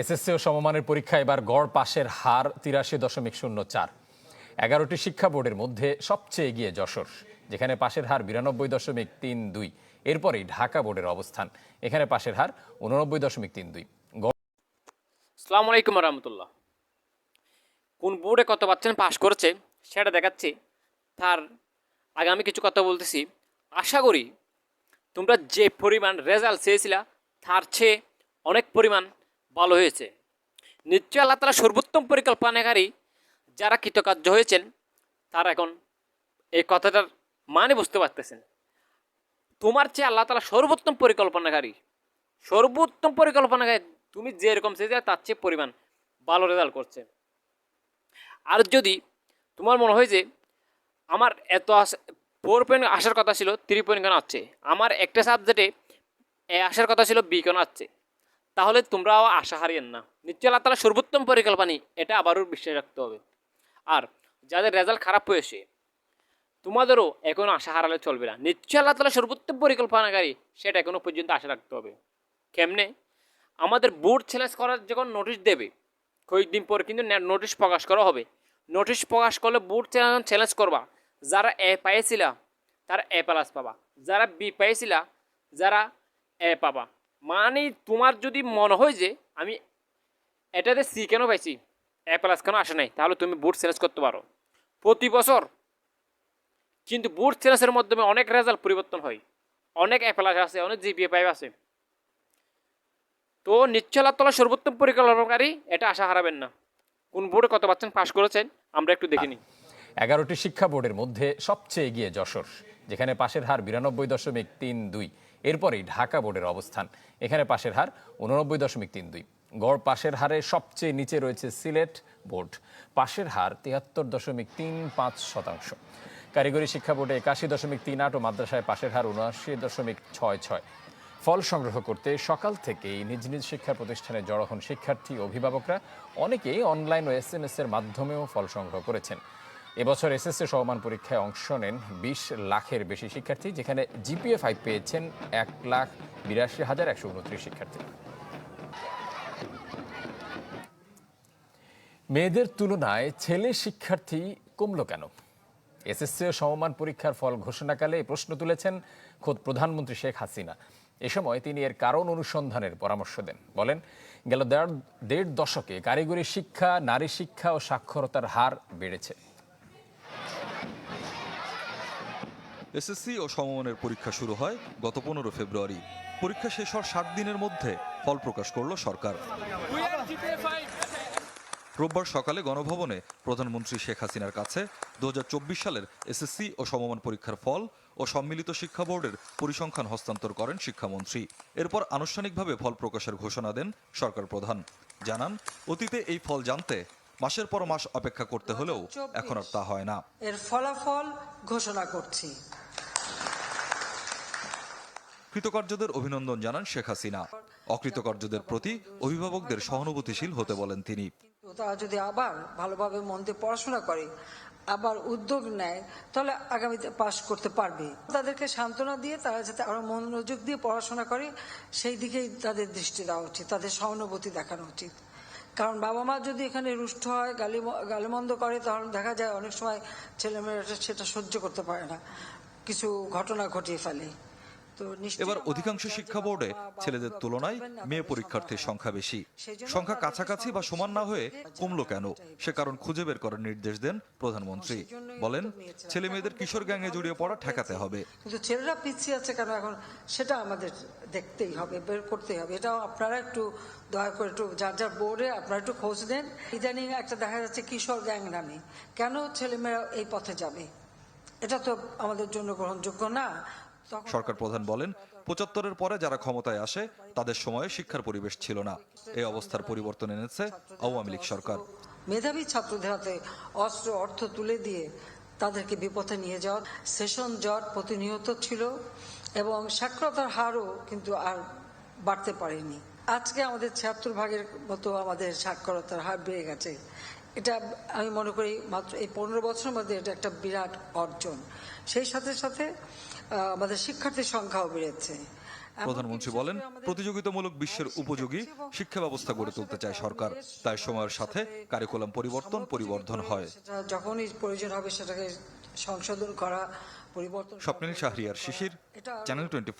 SSC ও সমমানের পরীক্ষা এবার গড় পাশের হার তিরাশি দশমিক শূন্য চার। এগারোটি শিক্ষা বোর্ডের মধ্যে সবচেয়ে এগিয়ে যশোর, যেখানে পাশের হার বিরানব্বই দশমিক তিন দুই। এরপরেই ঢাকা বোর্ডের অবস্থান, এখানে পাশের হার উননব্বই দশমিক তিন দুই। সালাম আলাইকুম রহমতুল্লাহ। কোন বোর্ডে কত বাচ্চা পাস করেছে সেটা দেখাচ্ছি। তার আগে আমি কিছু কথা বলতেছি। আশা করি তোমরা যে পরিমাণ রেজাল্ট চেয়েছিলা, তার চেয়ে অনেক পরিমাণ ভালো হয়েছে। নিশ্চয় আল্লাহ তালা সর্বোত্তম পরিকল্পনাকারী যারা কৃতকার্য হয়েছেন, তারা এখন এই কথাটার মানে বুঝতে পারতেছেন। তোমার চেয়ে আল্লাহ তালা সর্বোত্তম পরিকল্পনাকারী। সর্বোত্তম পরিকল্পনাকারী তুমি যেরকম চেয়েছিলে তার চেয়ে পরিমাণ ভালো রেজাল্ট করছে। আর যদি তোমার মনে হয় যে আমার এত ফোর পয়েন্ট আসার কথা ছিল থ্রি পয়েন্ট কেন আসছে? আমার একটা সাবজেক্টে এ আসার কথা ছিল বি কেন আসছে? তাহলে তোমরাও আশা হারিয়েন না। নিশ্চয় আল্লাহ তালা সর্বোত্তম পরিকল্পনা এটা আবারও বিশ্বাস রাখতে হবে। আর যাদের রেজাল্ট খারাপ হয়েছে, তোমাদেরও এখনও আশা হারালে চলবে না। নিশ্চয় আল্লাহ তালা সর্বোত্তম পরিকল্পনাকারী, সেটা এখনও পর্যন্ত আশা রাখতে হবে। কেমনে? আমাদের বোর্ড চ্যালেঞ্জ করার যখন নোটিশ দেবে, কয়েকদিন পর কিন্তু নোটিশ প্রকাশ করা হবে। নোটিশ প্রকাশ করলে বোর্ড চ্যালেঞ্জ চ্যালেঞ্জ করবা। যারা এ পাইছিলা, তারা এ প্লাস পাবা। যারা বি পাইছিলা, যারা এ পাবা। মানে তোমার যদি মনে হয় যে আমি এটাতে সি কেন পাইছি? এ প্লাস কেন আসে নাই? তাহলে তুমি বোর্ড চ্যালেঞ্জ করতে পারো। প্রতি বছর কিন্তু বোর্ড চ্যালেঞ্জের মাধ্যমে অনেক রেজাল্ট পরিবর্তন হয়। অনেক এ প্লাস আছে, অনেক জিপিএ পাইভ আছে। তো নিশ্চয় আল্লাহ তালা সর্বোত্তম পরিকল্পনাকারী এটা আশা হারাবেন না। কোন বোর্ডে কত বাচ্চা পাশ করেছেন, আমরা একটু দেখিনি এগারোটি শিক্ষা বোর্ডের মধ্যে সবচেয়ে এগিয়ে যশোর, যেখানে পাশের হার বিরানব্বই দশমিক তিন দুই। এরপরেই ঢাকা বোর্ডের অবস্থান। এখানে পাশের হার উননব্বই দশমিক তিন দুই। গড় পাশের হারে সবচেয়ে নিচে রয়েছে সিলেট বোর্ড। পাশের হার তিয়াত্তর দশমিক তিন পাঁচ শতাংশ। কারিগরি শিক্ষা বোর্ডে একাশি দশমিক তিন আট ও মাদ্রাসায় পাশের হার উনআশি দশমিক ছয় ছয়। ফল সংগ্রহ করতে সকাল থেকেই নিজ নিজ শিক্ষা প্রতিষ্ঠানে জড়ো হন শিক্ষার্থী, অভিভাবকরা। অনেকেই অনলাইন ও এস এর মাধ্যমেও ফল সংগ্রহ করেছেন। এবছর এসএসসি সমমান পরীক্ষায় অংশ নেন বিশ লাখের বেশি শিক্ষার্থী, যেখানে জিপিএ ফাইভ পেয়েছেন এক লাখ বিরাশি হাজার একশো উনত্রিশ শিক্ষার্থী। মেয়েদের তুলনায় ছেলে শিক্ষার্থী কমলো কেন? এসএসসি সমমান পরীক্ষার ফল ঘোষণাকালে প্রশ্ন তুলেছেন খোদ প্রধানমন্ত্রী শেখ হাসিনা। এ সময় তিনি এর কারণ অনুসন্ধানের পরামর্শ দেন। বলেন, গেল দেড় দশকে কারিগরি শিক্ষা, নারী শিক্ষা ও সাক্ষরতার হার বেড়েছে। এসএসসি ও সমমানের পরীক্ষা শুরু হয় গত পনেরো ফেব্রুয়ারি। পরীক্ষা শেষ হওয়ার ষাট দিনের মধ্যে ফল প্রকাশ করল সরকার। রোববার সকালে গণভবনে প্রধানমন্ত্রী শেখ হাসিনার কাছে দু সালের এসএসসি ও সমমান পরীক্ষার ফল ও সম্মিলিত শিক্ষা বোর্ডের পরিসংখ্যান হস্তান্তর করেন শিক্ষামন্ত্রী। এরপর আনুষ্ঠানিকভাবে ফল প্রকাশের ঘোষণা দেন সরকার প্রধান। জানান, অতীতে এই ফল জানতে মাসের পর মাস অপেক্ষা করতে হলেও এখন আর তা হয় না। এর ফলাফল ঘোষণা করছি। কৃতকার্যদের অভিনন্দন জানান শেখ হাসিনা। অকৃতকার্যদের প্রতি অভিভাবকদের সহানুভূতিশীল হতে বলেন তিনি। তারা যদি আবার ভালোভাবে মন দিয়ে পড়াশোনা করে, আবার উদ্যোগ নেয়, তাহলে আগামীতে পাশ করতে পারবে। তাদেরকে সান্ত্বনা দিয়ে তারা যাতে আরও মনোযোগ দিয়ে পড়াশোনা করে, সেই দিকেই তাদের দৃষ্টি দেওয়া উচিত, তাদের সহানুভূতি দেখানো উচিত। কারণ বাবা মা যদি এখানে রুষ্ট হয়, গালি গালিমন্দ করে তখন দেখা যায় অনেক সময় ছেলেমেয়েরা সেটা সহ্য করতে পারে না। কিছু ঘটনা ঘটিয়ে ফেলে। এবার অধিকাংশ শিক্ষা বোর্ডে ছেলেদের তুলনায় মেয়ে পরীক্ষার্থীর সংখ্যা বেশি। সংখ্যা কাছাকাছি বা সমান না হয়ে কমলো কেন? সে কারণ খুঁজে বের করার নির্দেশ দেন প্রধানমন্ত্রী। বলেন ছেলে মেয়েদের কিশোর গ্যাংয়ে জড়িয়ে পড়া ঠেকাতে হবে। কিন্তু ছেলেরা পিছিয়ে আছে কেন এখন? সেটা আমাদের দেখতেই হবে বের করতেই হবে। এটাও আপনারা একটু দয়া করে একটু যার যার বোর্ডে আপনারা একটু খোঁজ নেন। ইদানিং একটা দেখা যাচ্ছে কিশোর গ্যাং নামে। কেন ছেলেমেয়েরা এই পথে যাবে? এটা তো আমাদের জন্য গ্রহণযোগ্য না। সরকার প্রধান বলেন পঁচাত্তরের পরে যারা ক্ষমতায় আসে তাদের সময়ে শিক্ষার পরিবেশ ছিল না। এই অবস্থার পরিবর্তন এনেছে আওয়ামী লীগ সরকার। মেধাবী ছাত্রদের হাতে অস্ত্র অর্থ তুলে দিয়ে তাদেরকে বিপথে নিয়ে যাওয়া সেশন জট প্রতিনিয়ত ছিল এবং সাক্ষরতার হারও কিন্তু আর বাড়তে পারেনি। আজকে আমাদের ছিয়াত্তর ভাগের মতো আমাদের সাক্ষরতার হার বেড়ে গেছে। এটা আমি মনে করি মাত্র এই পনেরো বছরের মধ্যে এটা একটা বিরাট অর্জন। সেই সাথে সাথে আমাদের শিক্ষার্থীর সংখ্যাও বেড়েছে। প্রধানমন্ত্রী বলেন প্রতিযোগিতামূলক বিশ্বের উপযোগী শিক্ষা ব্যবস্থা গড়ে তুলতে চায় সরকার। তাই সময়ের সাথে কারিকুলাম পরিবর্তন পরিবর্ধন হয়। যখনই প্রয়োজন হবে সেটাকে সংশোধন করা পরিবর্তন স্বপ্নিল শাহরিয়ার শিশির চ্যানেল টোয়েন্টি